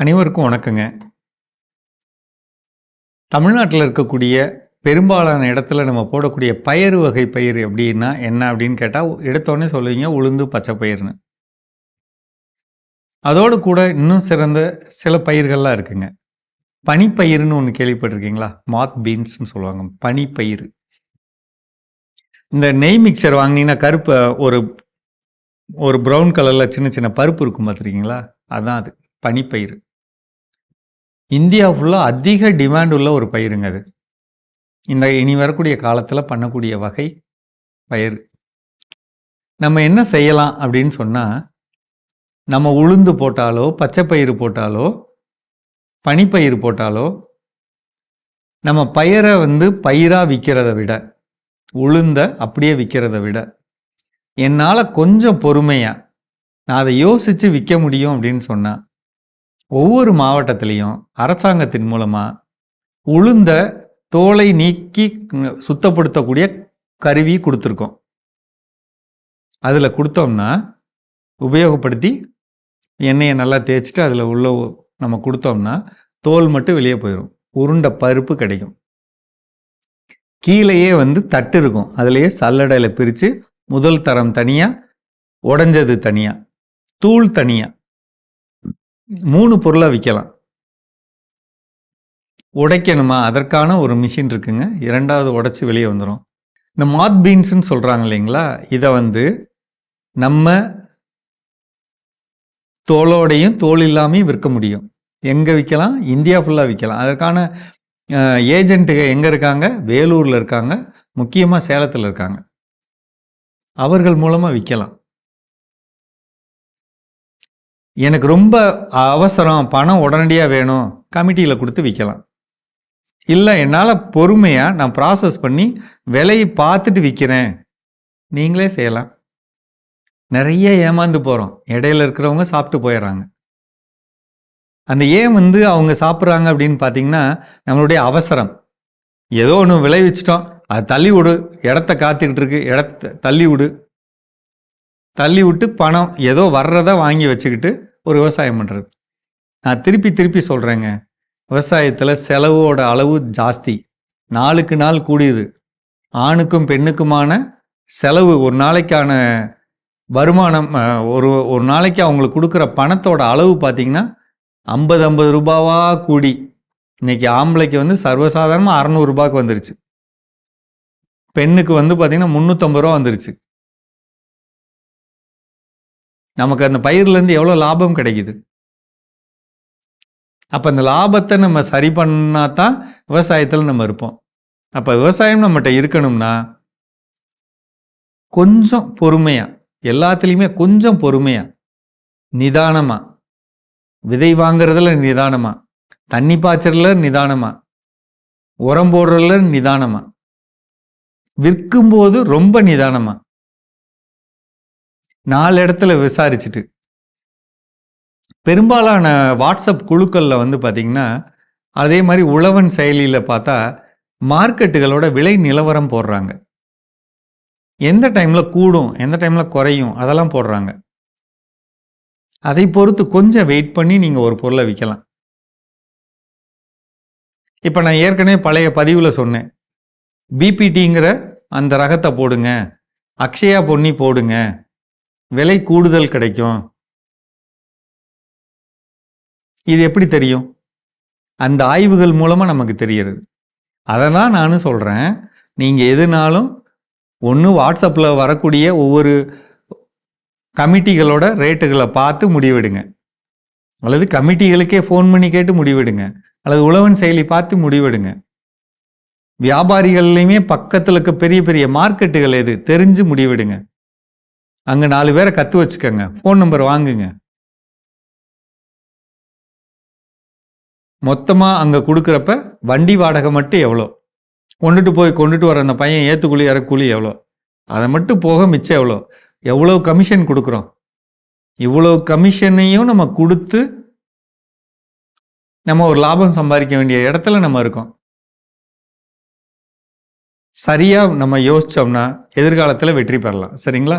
அனைவருக்கும் வணக்கங்க. தமிழ்நாட்டில் இருக்கக்கூடிய பெரும்பாலான இடத்துல நம்ம போடக்கூடிய பயிறு வகை பயிர் எப்படின்னா என்ன அப்படின்னு கேட்டால் எடுத்தோடனே சொல்லுவீங்க உளுந்து பச்சை பயிர்னு அதோடு கூட இன்னும் சிறந்த சில பயிர்கள்லாம் இருக்குங்க. பனிப்பயிர்னு ஒன்று கேள்விப்பட்டிருக்கீங்களா? மாத் பீன்ஸ்னு சொல்லுவாங்க பனிப்பயிர் இந்த நெய் மிக்சர் வாங்கினீங்கன்னா கருப்பு ஒரு ஒரு ப்ரௌன் கலரில் சின்ன சின்ன பருப்பு இருக்கும் பார்த்துருக்கீங்களா அதுதான் அது பனிப்பயிர் இந்தியா ஃபுல்லாக அதிக டிமாண்ட் உள்ள ஒரு பயிருங்க அது. இந்த இனி வரக்கூடிய காலத்தில் பண்ணக்கூடிய வகை பயிர். நம்ம என்ன செய்யலாம் அப்படின்னு சொன்னால் நம்ம உளுந்து போட்டாலோ பச்சை பயிறு போட்டாலோ பனிப்பயிர் போட்டாலோ நம்ம பயிரை வந்து பயிராக விற்கிறத விட உளுந்த அப்படியே விற்கிறத விட என்னால் கொஞ்சம் பொறுமையாக நான் அதை யோசித்து விற்க முடியும் அப்படின்னு சொன்னால் ஒவ்வொரு மாவட்டத்திலையும் அரசாங்கத்தின் மூலமாக உளுந்த தோலை நீக்கி சுத்தப்படுத்தக்கூடிய கருவி கொடுத்துருக்கோம். அதில் கொடுத்தோம்னா உபயோகப்படுத்தி எண்ணெயை நல்லா தேய்ச்சிட்டு அதில் உள்ள நம்ம கொடுத்தோம்னா தோல் மட்டும் வெளியே போயிடும் உருண்டை பருப்பு கிடைக்கும். கீழேயே வந்து தட்டு இருக்கும். அதுலேயே சல்லடையில் பிரித்து முதல் தரம் தனியாக உடஞ்சது தனியாக தூள் தனியாக மூணு பொருளாக விற்கலாம் உடைக்கணுமா? அதற்கான ஒரு மிஷின் இருக்குங்க. இரண்டாவது உடைச்சி வெளியே வந்துடும் இந்த மாத் பீன்ஸ்னு சொல்கிறாங்க இல்லைங்களா? இதை வந்து நம்ம தோலோடையும் தோல் இல்லாமையும் விற்க முடியும். எங்கே விற்கலாம் இந்தியா ஃபுல்லாக விற்கலாம் அதற்கான ஏஜென்ட்டுக எங்கே இருக்காங்க? வேலூரில் இருக்காங்க. முக்கியமாக சேலத்தில் இருக்காங்க. அவர்கள் மூலமாக விற்கலாம் எனக்கு ரொம்ப அவசரம் பணம் உடனடியாக வேணும் கமிட்டியில் கொடுத்து விற்கலாம் இல்லை என்னால் பொறுமையாக நான் ப்ராசஸ் பண்ணி விலையை பார்த்துட்டு விற்கிறேன் நீங்களே செய்யலாம். நிறைய ஏமாந்து போகிறோம் இடையில இருக்கிறவங்க சாப்பிட்டு போயிடுறாங்க. அந்த ஏன் வந்து அவங்க சாப்பிட்றாங்க அப்படின்னு பார்த்தீங்கன்னா நம்மளுடைய அவசரம். ஏதோ ஒன்று விளைவிச்சிட்டோம். அது தள்ளி விடு. இடத்த காத்துக்கிட்டு இருக்கு. இடத்த தள்ளி விடு. தள்ளி விட்டு பணம் ஏதோ வர்றதை வாங்கி வச்சுக்கிட்டு ஒரு விவசாயம் பண்ணுறது நான் திருப்பி திருப்பி சொல்கிறேங்க விவசாயத்தில் செலவோட அளவு ஜாஸ்தி. நாளுக்கு நாள் கூடியது. ஆணுக்கும் பெண்ணுக்குமான செலவு ஒரு நாளைக்கான வருமானம் ஒரு ஒரு நாளைக்கு அவங்களுக்கு கொடுக்குற பணத்தோட அளவு பார்த்தீங்கன்னா ஐம்பது ஐம்பது ரூபாவா கூடி. இன்றைக்கி ஆம்பளைக்கு வந்து சர்வசாதாரணமாக அறநூறுபாய்க்கு வந்துருச்சு. பெண்ணுக்கு வந்து பார்த்தீங்கன்னா முந்நூற்றம்பது ரூபா வந்துருச்சு. நமக்கு அந்த பயிர்லேருந்து எவ்வளோ லாபம் கிடைக்குது? அப்போ அந்த லாபத்தை நம்ம சரி பண்ணால் தான் விவசாயத்தில் நம்ம இருப்போம். அப்போ விவசாயம் நம்மகிட்ட இருக்கணும்னா கொஞ்சம் பொறுமையாக எல்லாத்துலேயுமே கொஞ்சம் பொறுமையாக நிதானமாக விதை வாங்குறதுல நிதானமாக தண்ணி பாய்ச்சறதுல நிதானமாக உரம் போடுறதுல நிதானமாக விற்கும்போது ரொம்ப நிதானமாக நாலு இடத்துல விசாரிச்சுட்டு. பெரும்பாலான வாட்ஸ்அப் குழுக்களில் வந்து பார்த்திங்கன்னா அதே மாதிரி உழவன் செயலியில் பார்த்தா மார்க்கெட்டுகளோட விலை நிலவரம் போடுறாங்க. எந்த டைமில் கூடும் எந்த டைமில் குறையும் அதெல்லாம் போடுறாங்க. அதை பொறுத்து கொஞ்சம் வெயிட் பண்ணி நீங்கள் ஒரு பொருளை விற்கலாம் இப்போ நான் ஏற்கனவே பழைய பதிவில் சொன்னேன். பிபிடிங்கிற அந்த ரகத்தை போடுங்க. அக்ஷயா பொன்னி போடுங்க. விலை கூடுதல் கிடைக்கும். இது எப்படி தெரியும்? அந்த ஆய்வுகள் மூலமாக நமக்கு தெரிகிறது. அதை தான் நானும் சொல்கிறேன் நீங்கள் எதுனாலும் ஒன்று வாட்ஸ்அப்பில் வரக்கூடிய ஒவ்வொரு கமிட்டிகளோட ரேட்டுகளை பார்த்து முடிவெடுங்க. அல்லது கமிட்டிகளுக்கே ஃபோன் பண்ணி கேட்டு முடிவெடுங்க. அல்லது உழவன் செயலி பார்த்து முடிவெடுங்க. வியாபாரிகள்லையுமே பக்கத்தில் இருக்க பெரிய பெரிய மார்க்கெட்டுகள் எது தெரிஞ்சு முடிவெடுங்க. அங்கே நாலு பேரை கற்று வச்சுக்கோங்க. ஃபோன் நம்பர் வாங்குங்க. மொத்தமாக அங்கே கொடுக்குறப்ப வண்டி வாடகை மட்டும் எவ்வளோ? கொண்டுட்டு போய் கொண்டுட்டு வர அந்த பையன் ஏற்றுக்கூலி இறக்கூலி எவ்வளோ? அதை மட்டும் போக மிச்சம் எவ்வளோ? எவ்வளோ கமிஷன் கொடுக்குறோம்? இவ்வளோ கமிஷனையும் நம்ம கொடுத்து நம்ம ஒரு லாபம் சம்பாதிக்க வேண்டிய இடத்துல நம்ம இருக்கோம். சரியாக நம்ம யோசிச்சோம்னா எதிர்காலத்தில் வெற்றி பெறலாம். சரிங்களா?